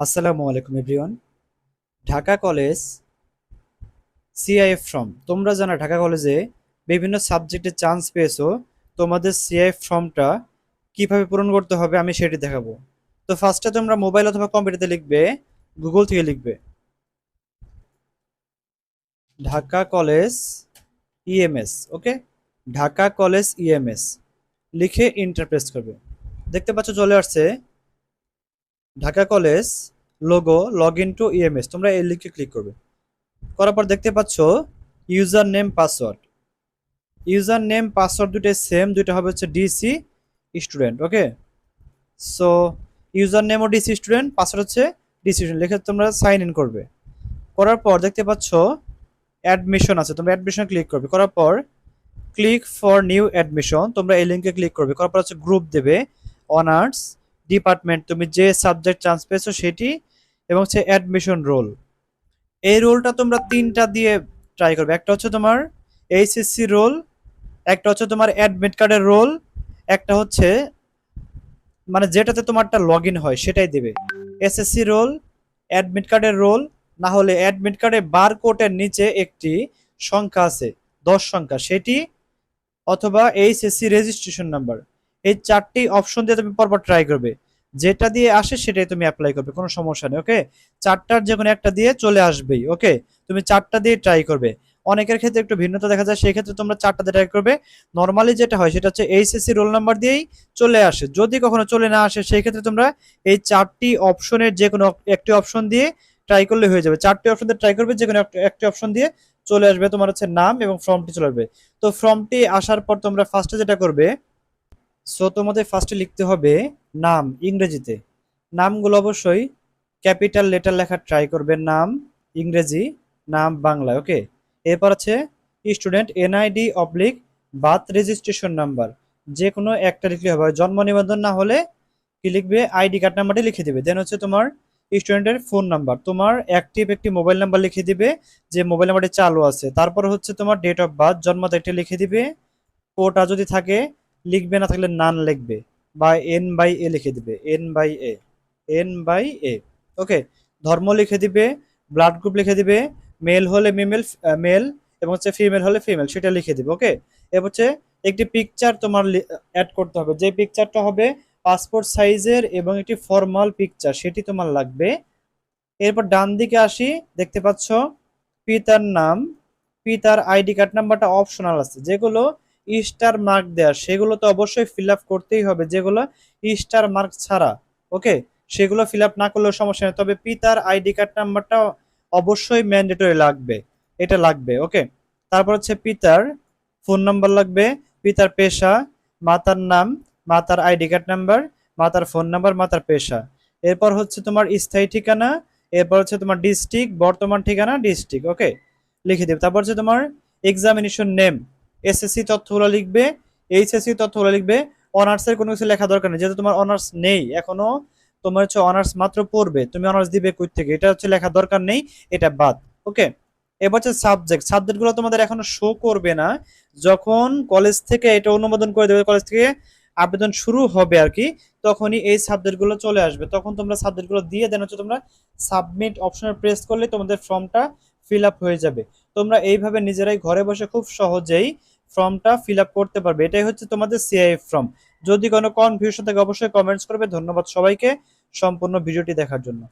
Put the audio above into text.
আসসালামু আলাইকুম everyone Dhaka college CIF form তোমরা জানো, ঢাকা কলেজে বিভিন্ন সাবজেক্টে চান্স পেয়েছ। তোমাদের সিআইএফ ফর্মটা কীভাবে পূরণ করতে হবে আমি সেটি দেখাবো। তো ফার্স্টে তোমরা মোবাইল অথবা কম্পিউটারে লিখবে গুগল থেকে লিখবে। Dhaka college EMS okay Dhaka college EMS লিখে ইন্টারপ্রেস করবে। দেখতে পাচ্ছ, চলে আসছে Dhaka college logo log in to EMS তোমরা এই লিঙ্কে ক্লিক করবে। করার পর দেখতে পাচ্ছ user name password user name password দুটো সেম দুটো হবে হচ্ছে DC student okay so user name ও ডিসি স্টুডেন্ট পাসওয়ার্ড হচ্ছে ডিসি স্টুডেন্ট লিখে তোমরা সাইন ইন করবে। করার পর দেখতে পাচ্ছ অ্যাডমিশন আছে, তোমরা অ্যাডমিশন ক্লিক করবে। করার পর ক্লিক ফর নিউ অ্যাডমিশন তোমরা এই লিঙ্কে ক্লিক করবে। করার পর হচ্ছে গ্রুপ দেবে অনার্স ডিপার্টমেন্ট, তুমি যে সাবজেক্ট চান্স পেয়েছ সেটি এবং সে অ্যাডমিশন রোল। এই রোলটা তোমরা তিনটা দিয়ে ট্রাই করবে। একটা হচ্ছে তোমার এইচএসসি রোল, একটা হচ্ছে তোমার অ্যাডমিট কার্ডের রোল, একটা হচ্ছে মানে যেটাতে তোমারটা লগ ইন হয় সেটাই দেবে। এসএসসি রোল, অ্যাডমিট কার্ডের রোল, না হলে অ্যাডমিট কার্ডে বার কোটের নিচে একটি সংখ্যা আছে, দশ সংখ্যা, সেটি অথবা এইচএসসি রেজিস্ট্রেশন নাম্বার। এই চারটি অপশন দিয়ে তুমি পরপর ট্রাই করবে। যেটা দিয়ে আসে সেটাই তুমি অ্যাপ্লাই করবে, কোনো সমস্যা নেই ওকে চারটার যে কোনো একটা দিয়ে চলে আসবেই ওকে তুমি চারটা দিয়ে ট্রাই করবে। অনেকের ক্ষেত্রে একটু ভিন্নতা দেখা যায় সেই ক্ষেত্রে তোমরা চারটা দিয়ে ট্রাই করবে। নর্মালি যেটা হয়, সেটা হচ্ছে এইচএসসি রোল নাম্বার দিয়েই চলে আসে। যদি কখনো চলে না আসে সেই ক্ষেত্রে তোমরা এই চারটি অপশনের যে কোনো একটি অপশন দিয়ে ট্রাই করলে হয়ে যাবে। চারটি অপশন দিয়ে ট্রাই করবে যে কোনো একটি অপশন দিয়ে চলে আসবে। তোমার হচ্ছে নাম এবং ফর্মটি চলে আসবে। তো ফর্মটি আসার পর তোমরা ফার্স্টে যেটা করবে সো তোমাদের ফার্স্টে লিখতে হবে নাম ইংরেজিতে। নামগুলো অবশ্যই ক্যাপিটাল লেটার লেখা ট্রাই করবে নাম ইংরেজি, নাম বাংলা ওকে এরপর আছে student NID oblique birth registration number যে কোনো একটা লিখলে হবে, জন্ম নিবন্ধন না হলে কি লিখবে? আইডি কার্ড নাম্বারটি লিখে দিবে। দেন হচ্ছে তোমার স্টুডেন্টের ফোন নাম্বার তোমার অ্যাক্টিভ একটি মোবাইল নাম্বার লিখে দিবে, যে মোবাইল নাম্বারটি চালু আছে। তারপর হচ্ছে তোমার ডেট অফ বার্থ জন্ম তারিখটি লিখে দিবে। ওটা যদি থাকে লিখবে না থাকলে নান লিখবে। বা এন বাই এ লিখে দিবে। N by A. N by A. Okay, ধর্ম লিখে দিবে, ব্লাড গ্রুপ লিখে দিবে, মেল হলে মিমেল মেল এবং হচ্ছে ফিমেল হলে ফিমেল, সেটা লিখে দিবে, ওকে? এবার হচ্ছে একটি পিকচার তোমার অ্যাড করতে হবে। যে পিকচারটা হবে পাসপোর্ট সাইজের এবং একটি ফর্মাল পিকচার সেটি তোমার লাগবে। এরপর ডান দিকে আসি, দেখতে পাচ্ছ, পিতার নাম, পিতার আইডি কার্ড নাম্বারটা অপশনাল আছে। যেগুলো স্টার মার্ক দেওয়া সেগুলো তো অবশ্যই ফিল করতেই হবে যেগুলো স্টার মার্ক ছাড়া ওকে সেগুলো ফিল না করলেও সমস্যা নেই। তবে পিতার আইডি কার্ড নাম্বারটা অবশ্যই ম্যান্ডেটরি লাগবে। এটা লাগবে ওকে তারপর হচ্ছে পিতার ফোন নাম্বার লাগবে, পিতার পেশা, মাতার নাম, মাতার আইডি কার্ড নাম্বার মাতার ফোন নাম্বার মাতার পেশা। এরপর হচ্ছে তোমার স্থায়ী ঠিকানা, এরপর হচ্ছে তোমার ডিস্ট্রিক্ট বর্তমান ঠিকানা ডিস্ট্রিক্ট ওকে লিখে দেবে। তারপর হচ্ছে তোমার এক্সামিনেশন নেম এসএসসি তথ্যগুলো লিখবে এইচএসসি তথ্যগুলো লিখবে অনার্সের কোনো কিছু লেখা দরকার নেই, যেহেতু তোমার অনার্স নেই, এখনও তোমার হচ্ছে অনার্স মাত্র পড়বে, তুমি অনার্স দিবে কই থেকে এটা হচ্ছে লেখা দরকার নেই, এটা বাদ ওকে এবার হচ্ছে সাবজেক্ট সাবজেক্টগুলো তোমাদের এখনও শো করবে না, যখন কলেজ থেকে এটা অনুমোদন করে দেবে কলেজ থেকে আবেদন শুরু হবে আর কি, তখনই এই সাবজেক্টগুলো চলে আসবে, তখন তোমরা সাবজেক্টগুলো দিয়ে দেন হচ্ছে তোমরা সাবমিট অপশনে প্রেস করলে তোমাদের ফর্মটা ফিল আপ হয়ে যাবে, তোমরা এইভাবে নিজেরাই ঘরে বসে খুব সহজেই ফর্মটা ফিল করতে পারবে। এটাই হচ্ছে তোমাদের সিআইএফ ফর্ম যদি কোনো কনফিউশন থাকে, অবশ্যই কমেন্টস করবে। ধন্যবাদ সবাইকে সম্পূর্ণ ভিডিওটি দেখার জন্য।